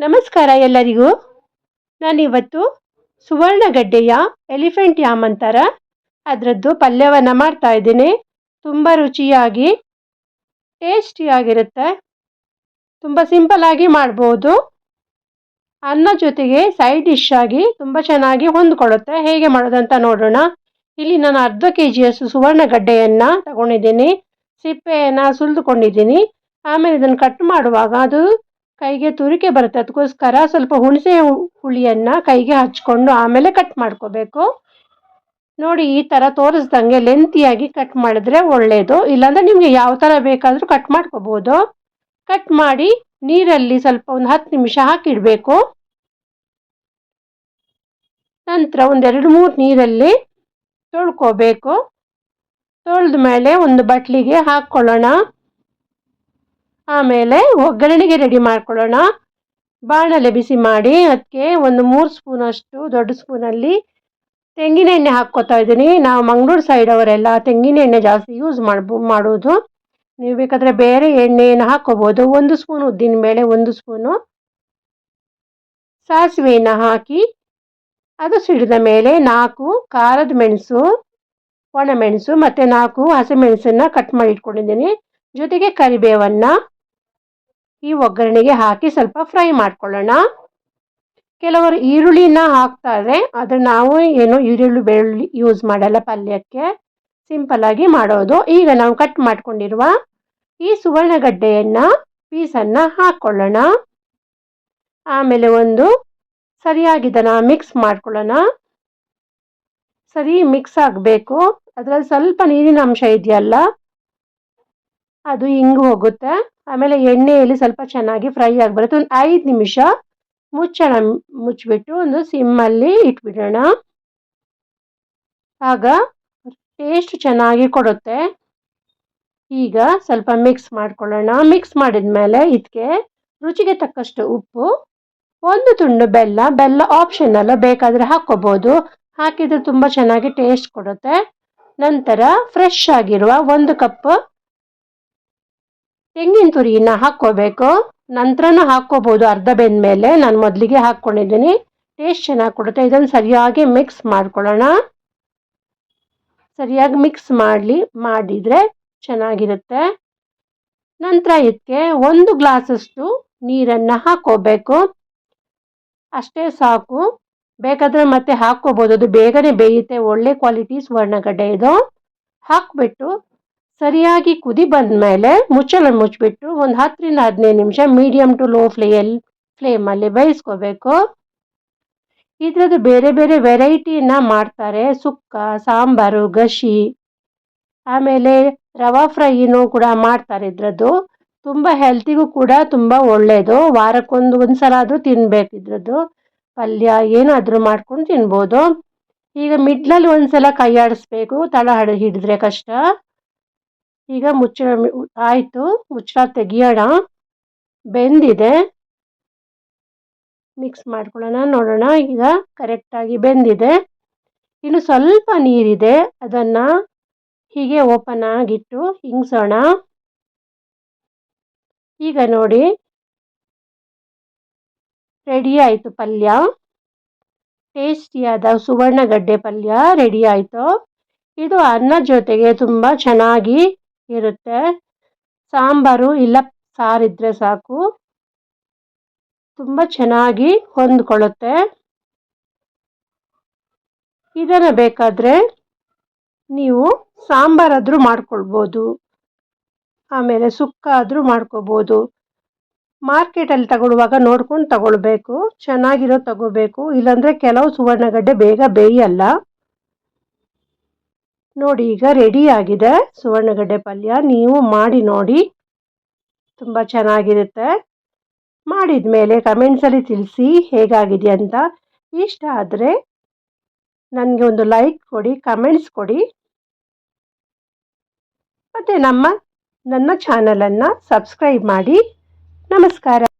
ನಮಸ್ಕಾರ ಎಲ್ಲರಿಗೂ. ನಾನಿವತ್ತು ಸುವರ್ಣಗಡ್ಡೆಯ ಎಲಿಫೆಂಟ್ ಯಾಮ್ ಅಂತಾರ. ಅದರದ್ದು ಪಲ್ಯವನ್ನು ಮಾಡ್ತಾ ಇದ್ದೀನಿ. ತುಂಬ ರುಚಿಯಾಗಿ, ಟೇಸ್ಟಿಯಾಗಿರುತ್ತೆ. ತುಂಬ ಸಿಂಪಲ್ಲಾಗಿ ಮಾಡ್ಬೋದು. ಅನ್ನ ಜೊತೆಗೆ ಸೈಡ್ ಡಿಶ್ ಆಗಿ ತುಂಬ ಚೆನ್ನಾಗಿ ಹೊಂದ್ಕೊಳ್ಳುತ್ತೆ. ಹೇಗೆ ಮಾಡೋದಂತ ನೋಡೋಣ. ಇಲ್ಲಿ ನಾನು ಅರ್ಧ ಕೆ ಜಿಯಷ್ಟು ಸುವರ್ಣಗಡ್ಡೆಯನ್ನು ತಗೊಂಡಿದ್ದೀನಿ. ಸಿಪ್ಪೆಯನ್ನು ಸುಲಿದುಕೊಂಡಿದ್ದೀನಿ. ಆಮೇಲೆ ಇದನ್ನು ಕಟ್ ಮಾಡುವಾಗ ಅದು ಕೈಗೆ ತುರಿಕೆ ಬರುತ್ತೆ. ಅದಕ್ಕೋಸ್ಕರ ಸ್ವಲ್ಪ ಹುಣಸೆ ಹುಳಿಯನ್ನು ಕೈಗೆ ಹಚ್ಕೊಂಡು ಆಮೇಲೆ ಕಟ್ ಮಾಡ್ಕೋಬೇಕು. ನೋಡಿ ಈ ಥರ ತೋರಿಸ್ದಂಗೆ ಲೆಂತಿಯಾಗಿ ಕಟ್ ಮಾಡಿದ್ರೆ ಒಳ್ಳೆಯದು ಇಲ್ಲಾಂದರೆ ನಿಮಗೆ ಯಾವ ಥರ ಬೇಕಾದರೂ ಕಟ್ ಮಾಡ್ಕೋಬೋದು. ಕಟ್ ಮಾಡಿ ನೀರಲ್ಲಿ ಸ್ವಲ್ಪ ಒಂದು ಹತ್ತು ನಿಮಿಷ ಹಾಕಿಡಬೇಕು. ನಂತರ ಒಂದೆರಡು ಮೂರು ನೀರಲ್ಲಿ ತೊಳ್ಕೋಬೇಕು. ತೊಳೆದ ಮೇಲೆ ಒಂದು ಬಟ್ಲಿಗೆ ಹಾಕ್ಕೊಳ್ಳೋಣ. ಆಮೇಲೆ ಒಗ್ಗರಣೆಗೆ ರೆಡಿ ಮಾಡ್ಕೊಳ್ಳೋಣ. ಬಾಣಲೆ ಬಿಸಿ ಮಾಡಿ ಅದಕ್ಕೆ ಒಂದು ಮೂರು ಸ್ಪೂನಷ್ಟು ದೊಡ್ಡ ಸ್ಪೂನಲ್ಲಿ ತೆಂಗಿನ ಎಣ್ಣೆ ಹಾಕ್ಕೋತಾ ಇದ್ದೀನಿ. ನಾವು ಮಂಗಳೂರು ಸೈಡ್ ಅವರೆಲ್ಲ ತೆಂಗಿನ ಎಣ್ಣೆ ಜಾಸ್ತಿ ಯೂಸ್ ಮಾಡ್ಬೋ, ಮಾಡೋದು. ನೀವು ಬೇಕಾದರೆ ಬೇರೆ ಎಣ್ಣೆಯನ್ನು ಹಾಕ್ಕೋಬೋದು. ಒಂದು ಸ್ಪೂನ್ ಉದ್ದಿನ ಮೇಲೆ ಒಂದು ಸ್ಪೂನು ಸಾಸಿವೆಯನ್ನು ಹಾಕಿ ಅದು ಸಿಡಿದ ಮೇಲೆ ನಾಲ್ಕು ಖಾರದ ಮೆಣಸು ಒಣಮೆಣಸು ಮತ್ತು ನಾಲ್ಕು ಹಸಿಮೆಣಸನ್ನು ಕಟ್ ಮಾಡಿ ಇಟ್ಕೊಂಡಿದ್ದೀನಿ. ಜೊತೆಗೆ ಕರಿಬೇವನ್ನು ಈ ಒಗ್ಗರಣೆಗೆ ಹಾಕಿ ಸ್ವಲ್ಪ ಫ್ರೈ ಮಾಡ್ಕೊಳ್ಳೋಣ. ಕೆಲವರು ಈರುಳ್ಳಿನ ಹಾಕ್ತಾರೆ. ಆದರೆ ನಾವು ಏನು ಈರುಳ್ಳಿ ಬೆಳ್ಳುಳ್ಳಿ ಯೂಸ್ ಮಾಡಲ್ಲ ಪಲ್ಯಕ್ಕೆ. ಸಿಂಪಲ್ಲಾಗಿ ಮಾಡೋದು. ಈಗ ನಾವು ಕಟ್ ಮಾಡ್ಕೊಂಡಿರುವ ಈ ಸುವರ್ಣಗಡ್ಡೆಯನ್ನು, ಪೀಸನ್ನು ಹಾಕ್ಕೊಳ್ಳೋಣ ಆಮೇಲೆ ಒಂದು ಸರಿಯಾಗಿದ್ದನ್ನು ಮಿಕ್ಸ್ ಮಾಡ್ಕೊಳ್ಳೋಣ. ಸರಿ ಮಿಕ್ಸ್ ಆಗಬೇಕು. ಅದರಲ್ಲಿ ಸ್ವಲ್ಪ ನೀರಿನ ಅಂಶ ಇದೆಯಲ್ಲ ಅದು ಹಿಂಗೆ ಹೋಗುತ್ತೆ. ಆಮೇಲೆ ಎಣ್ಣೆಯಲ್ಲಿ ಸ್ವಲ್ಪ ಚೆನ್ನಾಗಿ ಫ್ರೈ ಆಗಿಬರುತ್ತೆ. ಒಂದು ಐದು ನಿಮಿಷ ಮುಚ್ಚೋಣ, ಮುಚ್ಚಿಬಿಟ್ಟು ಒಂದು ಸಿಮ್ಮಲ್ಲಿ ಇಟ್ಬಿಡೋಣ. ಆಗ ಟೇಸ್ಟ್ ಚೆನ್ನಾಗಿ ಕೊಡುತ್ತೆ. ಈಗ ಸ್ವಲ್ಪ ಮಿಕ್ಸ್ ಮಾಡ್ಕೊಳ್ಳೋಣ. ಮಿಕ್ಸ್ ಮಾಡಿದ ಮೇಲೆ ಇದಕ್ಕೆ ರುಚಿಗೆ ತಕ್ಕಷ್ಟು ಉಪ್ಪು, ಒಂದು ತುಂಡು ಬೆಲ್ಲ ಬೆಲ್ಲ ಆಪ್ಷನಲ್ಲ ಬೇಕಾದರೆ ಹಾಕ್ಕೋಬೋದು. ಹಾಕಿದರೆ ತುಂಬ ಚೆನ್ನಾಗಿ ಟೇಸ್ಟ್ ಕೊಡುತ್ತೆ. ನಂತರ ಫ್ರೆಶ್ ಆಗಿರುವ ಒಂದು ಕಪ್ ತೆಂಗಿನ ತುರಿನ ಹಾಕ್ಕೋಬೇಕು. ನಂತರನೂ ಹಾಕ್ಕೋಬೋದು ಅರ್ಧ ಬೆಂದ ಮೇಲೆ ನಾನು ಮೊದಲಿಗೆ ಹಾಕ್ಕೊಂಡಿದ್ದೀನಿ. ಟೇಸ್ಟ್ ಚೆನ್ನಾಗಿ ಕೊಡುತ್ತೆ. ಇದನ್ನು ಸರಿಯಾಗಿ ಮಿಕ್ಸ್ ಮಾಡ್ಕೊಳ್ಳೋಣ. ಸರಿಯಾಗಿ ಮಿಕ್ಸ್ ಮಾಡಲಿ, ಮಾಡಿದರೆ ಚೆನ್ನಾಗಿರುತ್ತೆ. ನಂತರ ಇದಕ್ಕೆ ಒಂದು ಗ್ಲಾಸಷ್ಟು ನೀರನ್ನು ಹಾಕ್ಕೋಬೇಕು. ಅಷ್ಟೇ ಸಾಕು. ಬೇಕಾದರೆ ಮತ್ತೆ ಹಾಕ್ಕೋಬೋದು. ಅದು ಬೇಗನೆ ಬೇಯುತ್ತೆ. ಒಳ್ಳೆ ಕ್ವಾಲಿಟಿ ಸ್ವರ್ಣಗಡ್ಡೆ ಇದು. ಹಾಕ್ಬಿಟ್ಟು ಸರಿಯಾಗಿ ಕುದಿ ಬಂದ ಮೇಲೆ ಮುಚ್ಚಳ ಮುಚ್ಚಿಬಿಟ್ಟು ಒಂದು ಹತ್ತರಿಂದ ಹದಿನೈದು ನಿಮಿಷ ಮೀಡಿಯಮ್ ಟು ಲೋ ಫ್ಲೇಯಲ್ಲಿ ಫ್ಲೇಮಲ್ಲಿ ಬೇಯಿಸ್ಕೋಬೇಕು. ಇದರದ್ದು ಬೇರೆ ಬೇರೆ ವೆರೈಟಿನ ಮಾಡ್ತಾರೆ. ಸುಕ್ಕ, ಸಾಂಬಾರು ಗಶಿ ಆಮೇಲೆ ರವಾ ಫ್ರೈನೂ ಕೂಡ ಮಾಡ್ತಾರೆ ಇದರದ್ದು. ತುಂಬ ಹೆಲ್ತಿಗೂ ಕೂಡ ತುಂಬ ಒಳ್ಳೆಯದು ವಾರಕ್ಕೊಂದು ಒಂದು ಸಲ ಆದರೂ ತಿನ್ಬೇಕು ಇದ್ರದ್ದು. ಪಲ್ಯ ಏನಾದರೂ ಮಾಡ್ಕೊಂಡು ತಿನ್ಬೋದು. ಈಗ ಮಿಡ್ಲಲ್ಲಿ ಒಂದು ಸಲ ಕೈ ಆಡಿಸ್ಬೇಕು ತಳ ಹಡ ಹಿಡಿದ್ರೆ ಕಷ್ಟ. ಈಗ ಮುಚ್ಚ, ಆಯಿತು. ಮುಚ್ಚಳ ತೆಗಿಯೋಣ. ಬೆಂದಿದೆ. ಮಿಕ್ಸ್ ಮಾಡ್ಕೊಳ್ಳೋಣ, ನೋಡೋಣ. ಈಗ ಕರೆಕ್ಟಾಗಿ ಬೆಂದಿದೆ. ಇನ್ನು ಸ್ವಲ್ಪ ನೀರಿದೆ. ಅದನ್ನು ಹೀಗೆ ಓಪನ್ ಆಗಿಟ್ಟು ಹಿಂಗ್ಸೋಣ. ಈಗ ನೋಡಿ. ರೆಡಿ ಆಯಿತು ಪಲ್ಯ. ಟೇಸ್ಟಿಯಾದ ಸುವರ್ಣಗಡ್ಡೆ ಪಲ್ಯ ರೆಡಿ ಆಯಿತು. ಇದು ಅನ್ನ ಜೊತೆಗೆ ತುಂಬ ಚೆನ್ನಾಗಿ ಇರುತ್ತೆ. ಸಾಂಬಾರು ಇಲ್ಲ ಸಾರಿದ್ದರೆ ಸಾಕು. ತುಂಬ ಚೆನ್ನಾಗಿ ಹೊಂದ್ಕೊಳ್ಳುತ್ತೆ. ಇದನ್ನು ಬೇಕಾದರೆ ನೀವು ಸಾಂಬಾರಾದರೂ ಮಾಡ್ಕೊಳ್ಬೋದು. ಆಮೇಲೆ ಸುಕ್ಕ ಆದರೂ ಮಾಡ್ಕೋಬೋದು ಮಾರ್ಕೆಟಲ್ಲಿ ತಗೊಳ್ಳುವಾಗ ನೋಡ್ಕೊಂಡು ತಗೊಳ್ಬೇಕು. ಚೆನ್ನಾಗಿರೋ ತಗೋಬೇಕು ಇಲ್ಲಾಂದರೆ ಕೆಲವು ಸುವರ್ಣಗಡ್ಡೆ ಬೇಗ ಬೇಯಲ್ಲ. ನೋಡಿ, ಈಗ ರೆಡಿ ಆಗಿದೆ. ಸುವರ್ಣಗಡ್ಡೆ ಪಲ್ಯ ನೀವು ಮಾಡಿ ನೋಡಿ. ತುಂಬ ಚೆನ್ನಾಗಿರುತ್ತೆ. ಮಾಡಿದ ಮೇಲೆ ಕಮೆಂಟ್ಸಲ್ಲಿ ತಿಳಿಸಿ ಹೇಗಾಗಿದೆ ಅಂತ. ಇಷ್ಟ ಆದರೆ ನನಗೆ ಒಂದು ಲೈಕ್ ಕೊಡಿ ಕಮೆಂಟ್ಸ್ ಕೊಡಿ. ಮತ್ತು ನಮ್ಮ, ನನ್ನ ಚಾನಲನ್ನು ಸಬ್ಸ್ಕ್ರೈಬ್ ಮಾಡಿ. ನಮಸ್ಕಾರ.